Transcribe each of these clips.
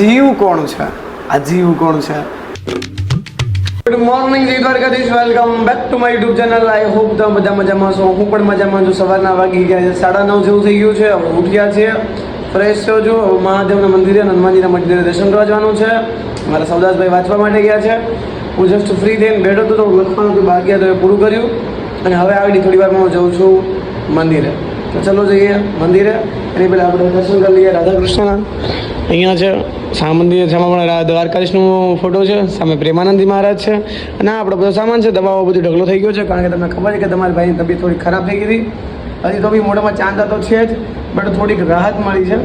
જીવ કોણ છે? આ જીવ કોણ છે? ગુડ મોર્નિંગ જય Dwarkadhish. Welcome back to my YouTube channel I hope તમે બધા મજામાં છો. હું પણ મજામાં છું. સવારના વાગી ગયા છે. સાડા નવ જેવું થઈ ગયું છે. હવે ઉઠ્યા છીએ. ફ્રેશ થયો છું. મહાદેવના મંદિરે હનુમાનજીના મંદિરે દર્શન કરવા જવાનું છે. મારા સૌદાસભાઈ વાંચવા માટે ગયા છે. હું જસ્ટ ફ્રી થઈને બેઠો હતો, તો લખવાનું હતું, બાકી હતું એ પૂરું કર્યું. અને હવે આગળ થોડી વારમાં હું જઉં છું મંદિરે. તો ચલો જઈએ મંદિરે. એની પહેલાં આપણે દર્શન કરી લઈએ. રાધા કૃષ્ણના અહીંયા છે. સા મંદિર સામે પણ ફોટો છે, સામે પ્રેમાનંદજી મહારાજ છે. અને આપણો બધો સામાન છે દવાઓ બધું ઢગલો થઈ ગયો છે, કારણ કે તમને ખબર છે કે તમારી ભાઈની તબિયત થોડી ખરાબ થઈ ગઈ હતી. તો બી મોઢામાં ચાંદા તો છે જ, બટ થોડીક રાહત મળી છે.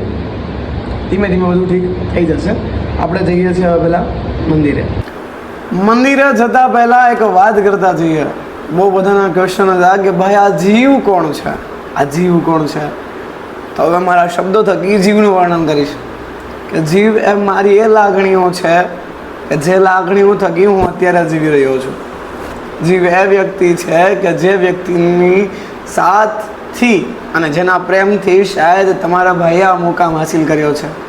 ધીમે ધીમે બધું ઠીક થઈ જશે. આપણે જઈએ છીએ હવે પહેલાં મંદિરે. મંદિરે જતાં પહેલાં એક વાત કરતા જઈએ. બહુ બધાના ક્વેશ્ચન હતા કે ભાઈ, આ જીવ કોણ છે? આ જીવ કોણ છે? તો હવે મારા શબ્દો થકી જીવનું વર્ણન કરીશ. જીવ એ મારી એ લાગણીઓ છે કે જે લાગણીઓ થકી હું અત્યારે જીવી રહ્યો છું. જીવ એ વ્યક્તિ છે કે જે વ્યક્તિની સાથથી અને જેના પ્રેમથી શાયદ તમારા ભાઈએ આ મુકામ હાસિલ કર્યો છે.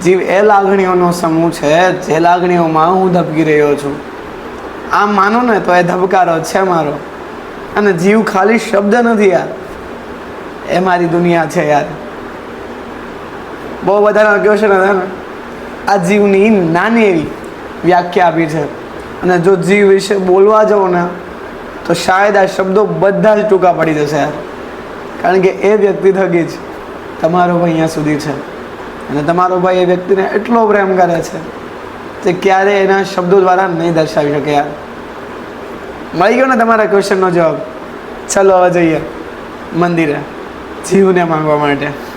જીવ એ લાગણીઓનો સમૂહ છે જે લાગણીઓમાં હું ધબકી રહ્યો છું. આમ માનો ને તો એ ધબકારો છે મારો. અને જીવ ખાલી શબ્દ નથી યાર. એ મારી દુનિયા છે યાર. બહુ બધાના ક્વેશ્ચન હતા ને આ જીવની નાની એવી વ્યાખ્યા આપી છે. અને જો જીવ વિશે બોલવા જાઉં ને, તો શાયદ આ શબ્દો બધા જ ટૂંકા પડી જશે. યાર કારણ કે એ વ્યક્તિ થકી જ તમારો ભાઈ અહીંયા સુધી છે. અને તમારો ભાઈ એ વ્યક્તિને એટલો પ્રેમ કરે છે તે ક્યારે એના શબ્દો દ્વારા નહીં દર્શાવી શકે યાર. મળી ગયો ને તમારા ક્વેશ્ચનનો જવાબ? ચાલો હવે જઈએ મંદિરે, જીવને માંગવા માટે.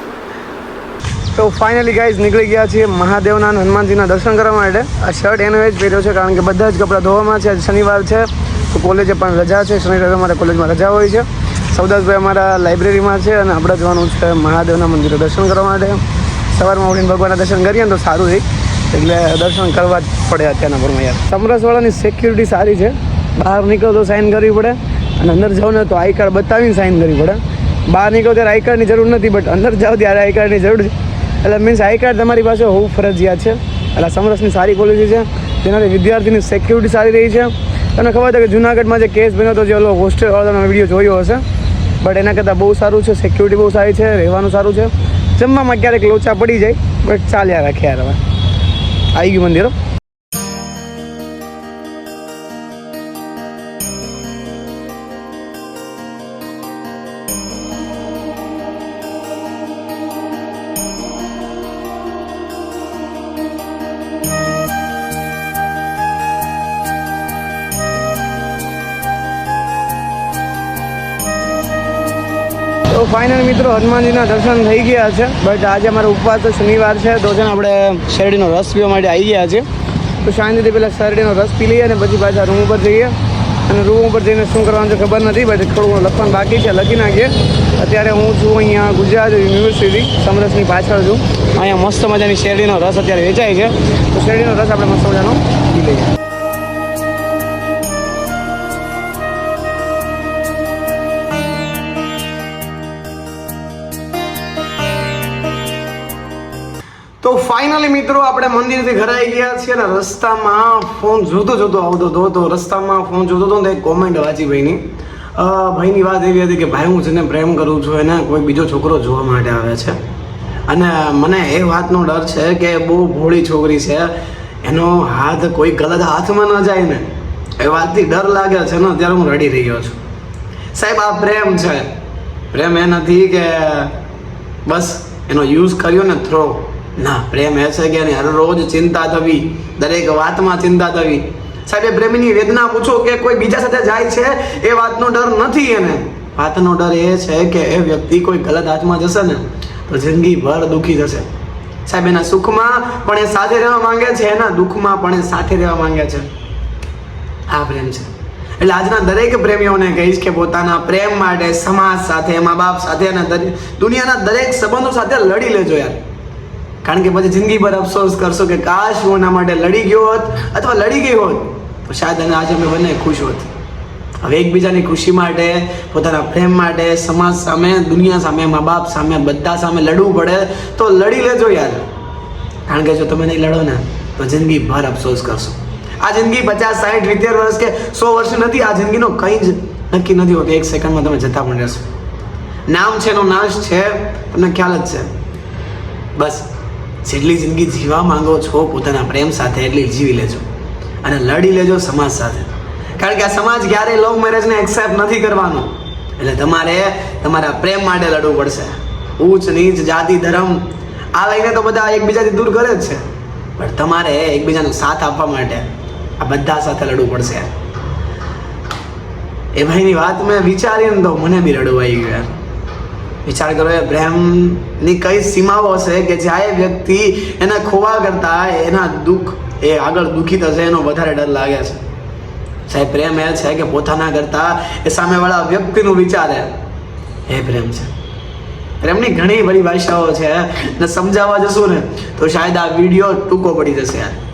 તો ફાઇનલી ગાઈઝ નીકળી ગયા છીએ મહાદેવના અને હનુમાનજીના દર્શન કરવા માટે. આ શર્ટ એનો એ જ પહેર્યો છે, કારણ કે બધા જ કપડાં ધોવામાં છે. આજે શનિવાર છે, તો કોલેજે પણ રજા છે. શનિવારે અમારે કોલેજમાં રજા હોય છે. સૌદાસભાઈ અમારા લાઇબ્રેરીમાં છે અને આપણે જવાનું છે મહાદેવના મંદિરે દર્શન કરવા માટે. સવારમાં ઉઠીને ભગવાનના દર્શન કરીએ ને તો સારું રહી. એટલે દર્શન કરવા જ પડે અત્યારના ભરમાં યાર. સમરસવાળાની સિક્યુરિટી સારી છે. બહાર નીકળો તો સાઇન કરવી પડે. અને અંદર જાઓ ને તો આઈ કાર્ડ બતાવીને સાઇન કરવી પડે. બહાર નીકળો ત્યારે આઈ કાર્ડની જરૂર નથી બટ અંદર જાઓ ત્યારે આઈ કાર્ડની જરૂર છે. એટલે મીન્સ આઈ કાર્ડ તમારી પાસે હોવું ફરજિયાત છે. એટલે સમરસની સારી પોલિસી છે. જેનાથી વિદ્યાર્થીની સિક્યુરિટી સારી રહી છે. તમને ખબર છે કે જુનાગઢમાં જે કેસ બન્યો હતો, જે ઓલો હોસ્ટેલવાળાનો વીડિયો જોયો હશે. બટ એના કરતાં બહુ સારું છે સિક્યુરિટી બહુ સારી છે, રહેવાનું સારું છે. જમવામાં ક્યારેક લોચા પડી જાય બટ ચાલ્યા રાખે હવે. આવી ગયું મંદિર ફાઇનલ મિત્રો હનુમાનજીના દર્શન થઈ ગયા છે. બટ આજે અમારો ઉપવાસ તો શનિવાર છે. તો છે ને આપણે શેરડીનો રસ પીવા માટે આવી ગયા છે તો શાંતિથી પહેલાં શેરડીનો રસ પી લઈએ અને પછી પાછા રૂમ ઉપર જઈએ. અને રૂમ ઉપર જઈને શું કરવાનું છે ખબર નથી બટ થોડું લખવાનું બાકી છે, લખી નાખીએ. અત્યારે હું છું અહીંયા ગુજરાત યુનિવર્સિટી સમરસની પાછળ છું. અહીંયા મસ્ત મજાની શેરડીનો રસ અત્યારે વેચાય છે. તો શેરડીનો રસ આપણે મસ્ત મજાનો પી લઈએ. તો ફાઇનલી મિત્રો આપણે મંદિરથી ઘરે આવી ગયા છીએ અને રસ્તામાં ફોન જોતો જોતો આવતો હતો તો રસ્તામાં ફોન જોતો હતો ને એક કોમેન્ટ વાંચી ભાઈની. ભાઈની વાત એવી હતી કે ભાઈ, હું જેને પ્રેમ કરું છું, એને કોઈ બીજો છોકરો જોવા માટે આવે છે. અને મને એ વાતનો ડર છે કે બહુ ભોળી છોકરી છે, એનો હાથ કોઈ ગલત હાથમાં ન જાય ને, એ વાતથી ડર લાગે છે ને ત્યારે હું રડી રહ્યો છું. સાહેબ, આ પ્રેમ છે. પ્રેમ એ નથી કે બસ એનો યુઝ કર્યો ને થ્રો ના, પ્રેમ એ છે કે નહીં? હર રોજ ચિંતા થવી, દરેક વાતમાં ચિંતા થવી. સાહેબ, એ પ્રેમીની વેદના પૂછો કે કોઈ બીજા સાથે જાય છે? એ વાતનો ડર નથી એને. વાતનો ડર એ છે કે એ વ્યક્તિ કોઈ ગલત હાથમાં જશે ને, તો જિંદગી ભર દુખી જશે. સાહેબ, એના સુખમાં પણ એ સાથે રહેવા માંગે છે, એના દુઃખમાં પણ એ સાથે રહેવા માંગે છે. આ પ્રેમ છે. એટલે આજના દરેક પ્રેમીઓને કહીશ કે પોતાના પ્રેમ માટે સમાજ સાથે, મા બાપ સાથે અને દુનિયાના દરેક સંબંધો સાથે લડી લેજો યાર. કારણ કે પછી જિંદગી પર અફસોસ કરશો કે કાશ હું એના માટે લડી ગયો હોત અથવા લડી ગઈ હોત, તો શાયદ અને આજે અમે બંને ખુશ હોત. હવે એકબીજાની ખુશી માટે, પોતાના પ્રેમ માટે, સમાજ સામે, દુનિયા સામે, મા બાપ સામે, બધા સામે લડવું પડે, તો લડી લેજો યાર. કારણ કે જો તમે નહીં લડો ને, તો જિંદગી ભર અફસોસ કરશો. આ જિંદગી પચાસ સાઠ સિત્તેર વર્ષ કે સો વર્ષ નથી, આ જિંદગીનો કંઈ જ નક્કી નથી હોતું. એક સેકન્ડમાં તમે જતા પણ રહેશો. નામ છે એનો નાશ છે, તમને ખ્યાલ જ છે. બસ. જેટલી જિંદગી જીવા માંગો છો, પોતાના પ્રેમ સાથે એટલી જીવી લેજો અને લડી લેજો સમાજ સાથે. કારણ કે આ સમાજ ક્યારેય લવ મેરેજને એક્સેપ્ટ નથી કરવાનો. એટલે તમારે તમારા પ્રેમ માટે લડવું પડશે. ઊંચ, નીચ, જાતિ, ધર્મ, આ લઈને તો બધા એકબીજાથી દૂર કરે જ છે. પણ તમારે એકબીજાનો સાથ આપવા માટે આ બધા સાથે લડવું પડશે. એ ભાઈની વાત મેં વિચારીને તો મને બી રડવું આવી ગયું યાર વિચાર કરો, એ પ્રેમની કઈ સીમાઓ હશે કે જ્યાં એ વ્યક્તિ એના ખોવા કરતા એના દુઃખ, એ આગળ દુઃખી થશે, એનો વધારે ડર લાગે છે. સાહેબ, પ્રેમ એ છે કે પોતાના કરતા એ સામેવાળા વ્યક્તિનું વિચારે એ પ્રેમ છે. પ્રેમની ઘણી બધી ભાષાઓ છે. ને સમજાવવા જશું ને, તો શાયદ આ વીડિયો ટૂંકો પડી જશે યાર.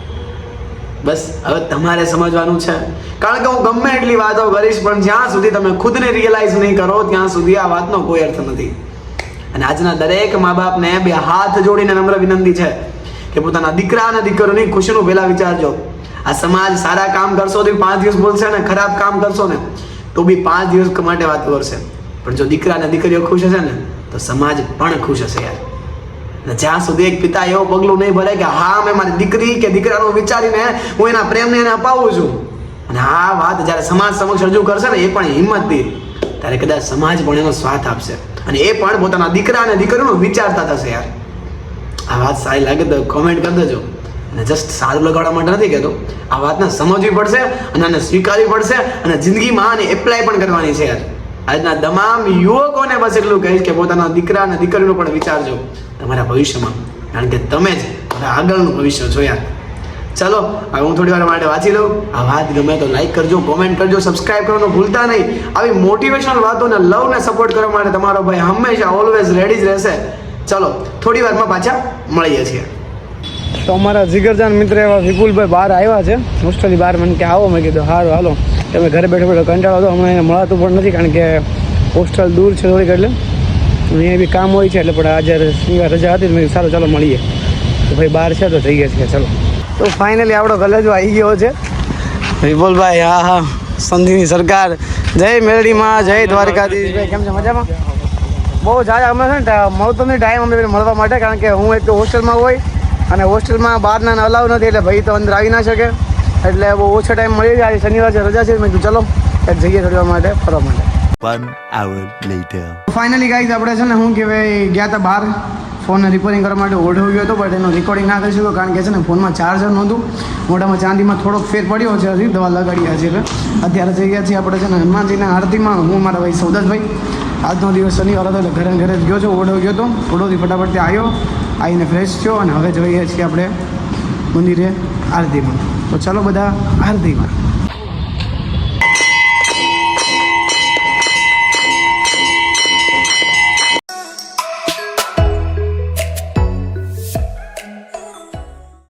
બસ, હવે તમારે સમજવાનું છે. કારણ કે હું ગમે એટલી વાતો કરીશ, પણ જ્યાં સુધી તમે ખુદને રિયલાઇઝ નહીં કરો, ત્યાં સુધી આ વાતનો કોઈ અર્થ નથી. અને આજના દરેક મા બાપને બે હાથ જોડીને નમ્ર વિનંતી છે કે પોતાના દીકરા અને દીકરીની ખુશીનું પહેલા વિચારજો. આ સમાજ સારા કામ કરશો તો પાંચ દિવસ બોલશે ને, ખરાબ કામ કરશો ને, તો બી પાંચ દિવસ માટે વાત કરશે. પણ જો દીકરા અને દીકરીઓ ખુશ હશે ને, તો સમાજ પણ ખુશ હશે યાર. જ્યાં સુધી એક પિતા એવો પગલું નહીં ભરે કે હા, મેં મારી દીકરી કે દીકરાનું વિચારીને હું એના પ્રેમને એને અપાવું છું. અને આ વાત જ્યારે સમાજ સમક્ષ રજૂ કરશે ને, એ પણ હિંમતથી ત્યારે કદાચ સમાજ પણ એનો સ્વાથ આપશે. અને એ પણ પોતાના દીકરા અને દીકરીનું વિચારતા થશે યાર. આ વાત સારી લાગે તો કોમેન્ટ કરી દેજો. અને જસ્ટ સારું લગાડવા માટે નથી કહેતો. આ વાતને સમજવી પડશે અને આને સ્વીકારવી પડશે અને જિંદગીમાં આને એપ્લાય પણ કરવાની છે યાર. આજના તમામ યુવકોને બસ એટલું કહીશ કે પોતાના દીકરા અને દીકરીનો પણ વિચારજો તમારા ભવિષ્યમાં. કારણ કે તમે જ તમારા આગળનું ભવિષ્ય જોયા. ચાલો, હવે હું થોડી વાર માટે વાંચી લઉં. આ વાત ગમે તો લાઈક કરજો કોમેન્ટ કરજો સબસ્ક્રાઇબ કરવાનું ભૂલતા નહીં. આવી મોટિવેશનલ વાતોને લવને સપોર્ટ કરવા માટે તમારો ભાઈ હંમેશા ઓલવેઝ રેડી જ રહેશે. ચલો, થોડી વારમાં પાછા મળીએ છીએ. તો અમારા જીગરજાન મિત્ર એવા વિપુલભાઈ બહાર આવ્યા છે. હોસ્ટેલની બહાર મને કે આવો, મેં કીધું સારું હાલો. તમે ઘરે બેઠો બેઠો કંટાળો તો હમણાં એને મળાતું પણ નથી કારણ કે હોસ્ટેલ દૂર છે થોડીક એટલે. અહીંયા બી કામ હોય છે એટલે પણ આજે શનિવાર રજા હતી મેં સારું, ચાલો મળીએ. તો ભાઈ બહાર છે તો જઈએ છીએ ચલો. તો ફાઇનલી આપણો ગલેજો આવી ગયો છે. વિપુલભાઈ, હા હા. સંધિની સરકાર. જય મેરડીમાં, જય દ્વારકાધીશ. ભાઈ, કેમ છે? મજામાં? બહુ જાજા અમે છે ને મળતો નહીં ટાઈમ અમે મળવા માટે, કારણ કે હું એક તો હોસ્ટેલમાં હોય અને હોસ્ટેલમાં બહારના અલાવ નથી, એટલે ભાઈ તો અંદર આવી ના શકે. એટલે બહુ ઓછો ટાઈમ મળી જાય આજે શનિવાર છે રજા છે મેં કીધું ચલો જઈએ થોડી માટે ફરવા માટે. One hour later finally guys આપણે છે ને શું કહેવાય ગયા હતા બહાર. ફોનને રિપેરિંગ કરવા માટે ઓઢો ગયો હતો બટ એનો રેકોર્ડિંગ ના કરી શક્યો કારણ કે છે ને ફોનમાં ચાર્જર નહોતું. મોઢામાં ચાંદીમાં થોડોક ફેર પડ્યો છે હજી દવા લગાડ્યા છે અત્યારે જઈ ગયા છીએ આપણે છે ને હનુમાનજીના આરતીમાં હું મારા ભાઈ સૌદાસભાઈ. આજનો દિવસ શનિવાર હતો એટલે ઘરે ઘરે જ ગયો છો ઓઢો ગયો હતો. ઓઢોથી ફટાફટ આવ્યો આવીને ફ્રેશ થયો અને હવે જોઈએ છીએ આપણે મંદિરે આરતીમાં. તો ચાલો બધા આરતીમાં.